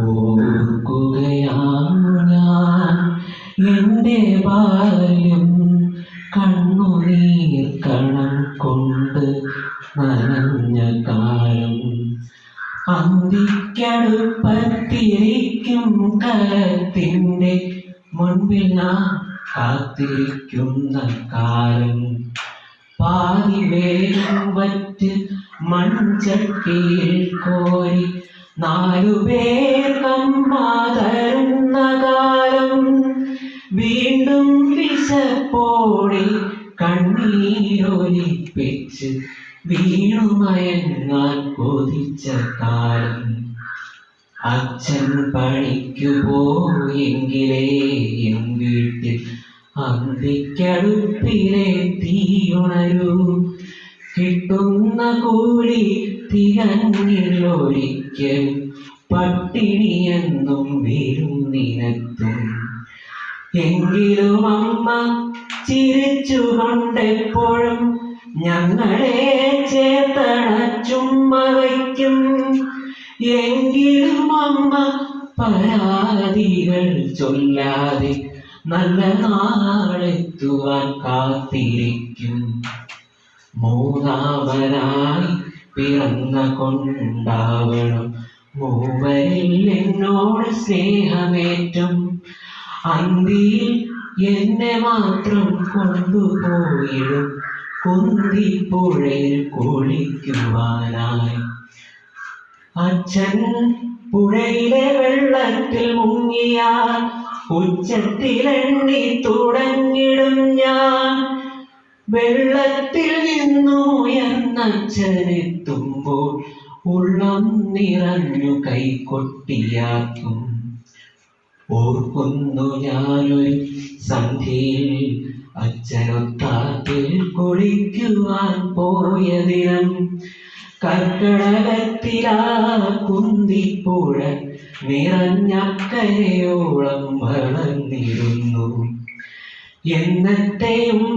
ഓർക്കുകയാണ് ഞാൻ എന്റെ ബാല്യം കണ്ണുനീർ കണം കൊണ്ട് നനഞ്ഞ കാലം. അന്തിക്കടുപ്പത്തിരിക്കും കലത്തിന്റെ മുൻപിൽ ഞാൻ കാത്തിരിക്കുന്ന കാലം. പാതി വേഗം വറ്റ് മൺചട്ടിയിൽ കോരി നാലുപേർ കമ്മാതരുന്ന കാലം വീണ്ടും വിശപ്പോടി കണ്ണീരൊലിപ്പിച്ച് വീണുമയങ്ങാൻ കൊതിച്ച കാലം. അച്ഛൻ പണിക്കു പോയെങ്കിലേ എൻ വീട്ടിൽ അന്തിക്കടുപ്പിലെ തീയുണരൂ. കിട്ടുന്ന കൂലി തികഞ്ഞില്ലൊരിക്കൽ പട്ടിണിയെന്നും വിരുന്നിനെത്തും എങ്കിലും അമ്മ ചിരിച്ചുകൊണ്ടെപ്പോഴും ഞങ്ങളെ ചേർത്തണ ചുമ്മ വയ്ക്കും. എങ്കിലും അമ്മ പരാതികൾ ചൊല്ലാതെ നല്ല നാളെത്തുവാൻ കാത്തിരിക്കും. മൂന്നാമനായി പിറന്ന കൊണ്ടാവണം. മൂവരിൽ എന്നോട് സ്നേഹമേറ്റും. അന്തിയിൽ എന്നെ മാത്രം കൊണ്ടുപോയിടും. കുന്തിപ്പുഴയിൽ കുളിക്കുവാനായി. അച്ഛൻ പുഴയിലെ വെള്ളത്തിൽ മുങ്ങിയാൽ ഉച്ചത്തിലെണ്ണി തുടങ്ങിടും ഞാൻ. വെള്ളത്തിൽ നിന്നും ഉയർന്നച്ഛനെത്തുമ്പോൾ ഉള്ളം നിറഞ്ഞു കൈകൊട്ടിയാക്കും. ഓർക്കുന്നു ഞാനൊരു സന്ധ്യയിൽ അച്ഛനൊത്താത്തിൽ കുളിക്കുവാൻ പോയ ദിനം. കർക്കടകത്തിലാ കുന്തിപ്പുഴ നിറഞ്ഞക്കരയോളം വളർന്നിരുന്നു എന്നത്തെയും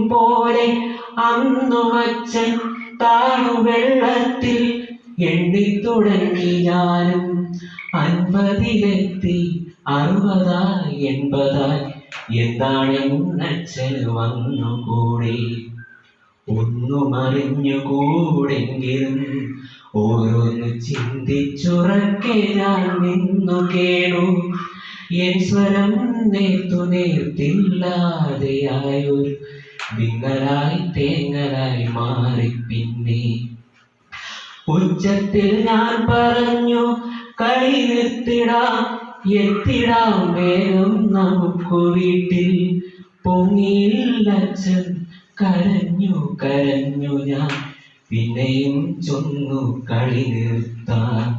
അന്നു അച്ഛൻ താണു വെള്ളത്തിൽ എണ്ണി തുടങ്ങി ഞാനും. അൻപതിലെത്തി അറുപതായി എൺപതായി. എന്താണ് എന്താണെന്നച്ഛൻ വന്നുകൂടി? ഒന്നും അറിഞ്ഞുകൂടെങ്കിലും ഓരോന്ന് ചിന്തിച്ചുറക്കെ ഞാൻ നിന്നു കേണു എൻ സ്വരം നേർത്തു നേർത്തില്ലാതെയായൊരു വിങ്ങലായി തേങ്ങലായി മാറി പിന്നെ. ഉച്ചത്തിൽ ഞാൻ പറഞ്ഞു കളി നിർത്തിടാം എത്തിടാം വേഗം നമുക്ക് വീട്ടിൽ. പൊങ്ങിയില്ലച്ഛൻ കരഞ്ഞു കരഞ്ഞു ഞാൻ പിന്നെയും ചൊന്നു കളി നിർത്താൻ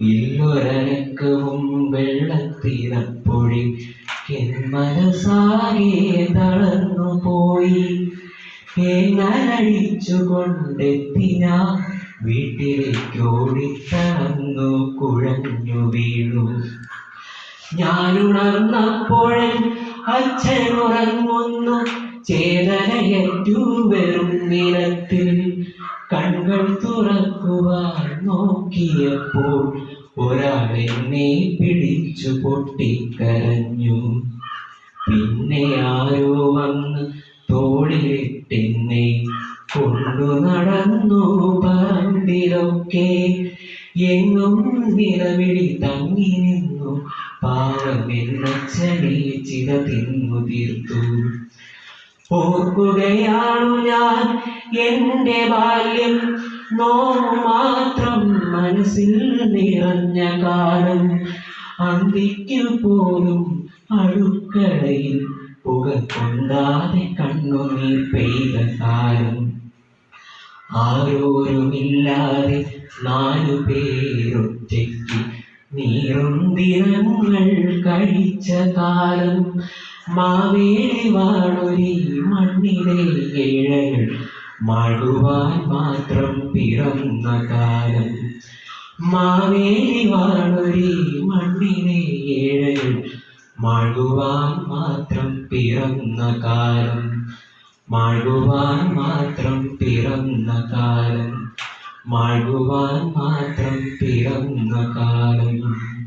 ഇല്ലൊരനക്കവും വെള്ളത്തിനപ്പൊഴി മനസാകെ തളർന്നു പോയി ഏങ്ങലടിച്ചുകൊണ്ടെത്തി ഞാൻ വീട്ടിലേക്ക് ഓടിത്തളർന്നു കുഴഞ്ഞു വീണു. ഞാനുണർന്നപ്പോഴൻ അച്ഛൻ ഉറങ്ങുന്നു ചേതനയറ്റു വെറും നിലത്തിൽ. കൺകൾ തുറക്കുവാൻ നോക്കിയപ്പോൾ ഒരാൾ എന്നെ പിടിച്ചു പൊട്ടിക്കരഞ്ഞു. പിന്നെ ആരോ വന്ന് തോളിലിട്ടെന്നെ കൊണ്ടു നടന്നു പറമ്പിലൊക്കെ എങ്ങും നിലവിളി തങ്ങി നിന്നു. പാവമെന്ന ചെടി ചില തിന്നു തീർത്തു ഓർക്കുകയാണു ഞാൻ. എന്റെ ബാല്യം നോ മാത്രം മനസ്സിൽ നിറഞ്ഞ കാലം. അന്തിക്കു പോലും അടുക്കളയിൽ പുക കൊണ്ടാതെ കണ്ണുനീർ പെയ്ത കാലം. ആരോരുമില്ലാതെ നാലു പേരൊറ്റയ്ക്ക് നീറും ദിനങ്ങൾ കഴിച്ച കാലം. മാവേലി വാഴൊരി മണ്ണിലെ ഏഴകൾ മഴുവാൻ മാത്രം പിറന്ന കാലം. മാവേലി വാഴൊരി മണ്ണിലെ ഏഴൽ മഴുവാൻ മാത്രം പിറന്ന കാലം. മഴുവാൻ മാത്രം പിറന്ന കാലം. മഴുവാൻ മാത്രം പിറന്ന കാലം.